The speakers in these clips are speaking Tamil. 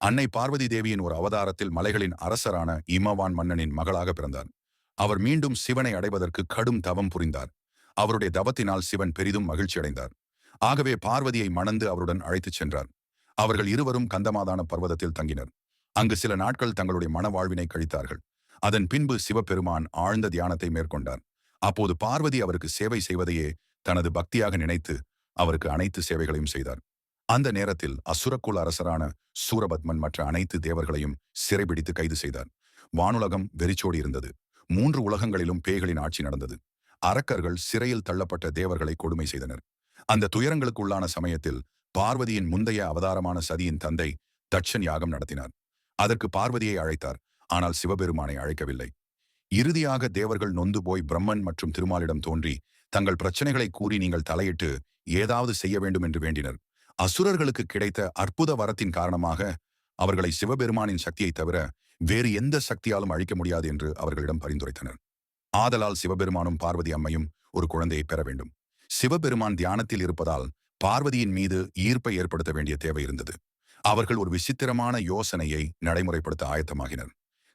அன்னை பார்வதி தேவியின் ஒரு அவதாரத்தில் மலைகளின் அரசரான இமவான் மன்னனின் மகளாக பிறந்தார். அவர் மீண்டும் சிவனை அடைவதற்கு கடும் தவம் புரிந்தார். அவருடைய தவத்தினால் சிவன் பெரிதும் மகிழ்ச்சி அடைந்தார் ஆகவே பார்வதியை மணந்து அவருடன் அழைத்துச் சென்றார். அவர்கள் இருவரும் கந்தமாதான பர்வதத்தில் தங்கினர். அங்கு சில நாட்கள் தங்களுடைய மனவாழ்வினை கழித்தார்கள். அதன் பின்பு சிவபெருமான் ஆழ்ந்த தியானத்தை மேற்கொண்டார். அப்போது பார்வதி அவருக்கு சேவை செய்வதையே தனது பக்தியாக நினைத்து அவருக்கு அனைத்து சேவைகளையும் செய்தார். அந்த நேரத்தில் அசுரக்குல அரசரான சூரபத்மன் மற்ற அனைத்து தேவர்களையும் சிறைபிடித்து கைது செய்தார். வானுலகம் வெறிச்சோடி இருந்தது. மூன்று உலகங்களிலும் பேய்களின் ஆட்சி நடந்தது. அரக்கர்கள் சிறையில் தள்ளப்பட்ட தேவர்களை கொடுமை செய்தனர். அந்த துயரங்களுக்குள்ளான சமயத்தில் பார்வதியின் முந்தைய அவதாரமான சதியின் தந்தை தட்சன் யாகம் நடத்தினார். அதற்கு பார்வதியை அழைத்தார். ஆனால் சிவபெருமானை அழைக்கவில்லை. இறுதியாக தேவர்கள் நொந்து போய் பிரம்மன் மற்றும் திருமாலிடம் தோன்றி தங்கள் பிரச்சனைகளை கூறி நீங்கள் தலையிட்டு ஏதாவது செய்ய வேண்டும் என்று வேண்டினர். அசுரர்களுக்கு கிடைத்த அற்புத வரத்தின் காரணமாக அவர்களை சிவபெருமானின் சக்தியை தவிர வேறு எந்த சக்தியாலும் அழிக்க முடியாது என்று அவர்களிடம் பரிந்துரைத்தனர். ஆதலால் சிவபெருமானும் பார்வதி அம்மையும் ஒரு குழந்தையை பெற வேண்டும். சிவபெருமான் தியானத்தில் இருப்பதால் பார்வதியின் மீது ஈர்ப்பை ஏற்படுத்த வேண்டிய தேவை இருந்தது. அவர்கள் ஒரு விசித்திரமான யோசனையை நடைமுறைப்படுத்த ஆயத்தமாகினர்.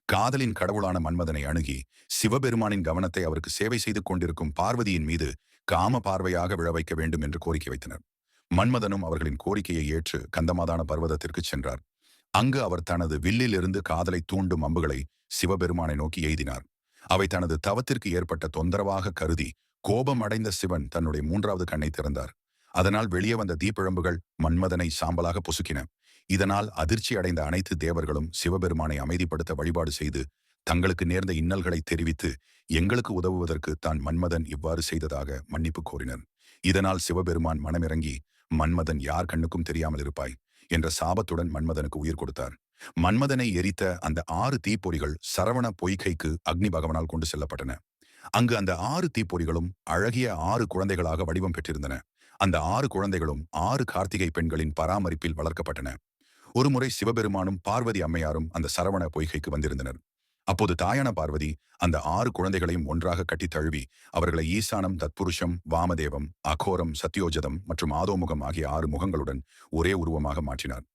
காதலின் கடவுளான மன்மதனை அணுகி சிவபெருமானின் கவனத்தை அவருக்கு சேவை செய்து கொண்டிருக்கும் பார்வதியின் மீது காம பார்வையாக விழ வைக்க வேண்டும் என்று கோரிக்கை வைத்தனர். மன்மதனும் அவர்களின் கோரிக்கையை ஏற்று கந்தமாதான பர்வதத்திற்கு சென்றார். அங்கு அவர் தனது வில்லிலிருந்து காதலை தூண்டும் அம்புகளை சிவபெருமானை நோக்கி எய்தினார். அவை தனது தவத்திற்கு ஏற்பட்ட தொந்தரவாக கருதி கோபம் அடைந்த சிவன் தன்னுடைய மூன்றாவது கண்ணை திறந்தார். அதனால் வெளியே வந்த தீப்பிழம்புகள் மன்மதனை சாம்பலாக பொசுக்கின. இதனால் அதிர்ச்சி அடைந்த அனைத்து தேவர்களும் சிவபெருமானை அமைதிப்படுத்த வழிபாடு செய்து தங்களுக்கு நேர்ந்த இன்னல்களை தெரிவித்து எங்களுக்கு உதவுவதற்கு தான் மன்மதன் இவ்வாறு செய்ததாக மன்னிப்பு கோரினர். இதனால் சிவபெருமான் மனமிறங்கி மன்மதன் யார் கண்ணுக்கும் தெரியாமல் இருப்பாய் என்ற சாபத்துடன் மன்மதனுக்கு உயிர் கொடுத்தார். மன்மதனை எரித்த அந்த ஆறு தீப்பொறிகள் சரவண பொய்கைக்கு அக்னி பகவனால் கொண்டு செல்லப்பட்டன. அங்கு அந்த ஆறு தீப்பொறிகளும் அழகிய ஆறு குழந்தைகளாக வடிவம் பெற்றிருந்தன. அந்த ஆறு குழந்தைகளும் ஆறு கார்த்திகை பெண்களின் பராமரிப்பில் வளர்க்கப்பட்டன. ஒருமுறை சிவபெருமானும் பார்வதி அம்மையாரும் அந்த சரவண பொய்கைக்கு வந்திருந்தனர். அப்போது தாயான பார்வதி அந்த ஆறு குழந்தைகளையும் ஒன்றாக கட்டித் தழுவி அவர்களை ஈசானம் தத்புருஷம் வாமதேவம் அகோரம் சத்யோஜதம் மற்றும் ஆதோமுகம் ஆகிய ஆறு முகங்களுடன் ஒரே உருவமாக மாற்றினார்.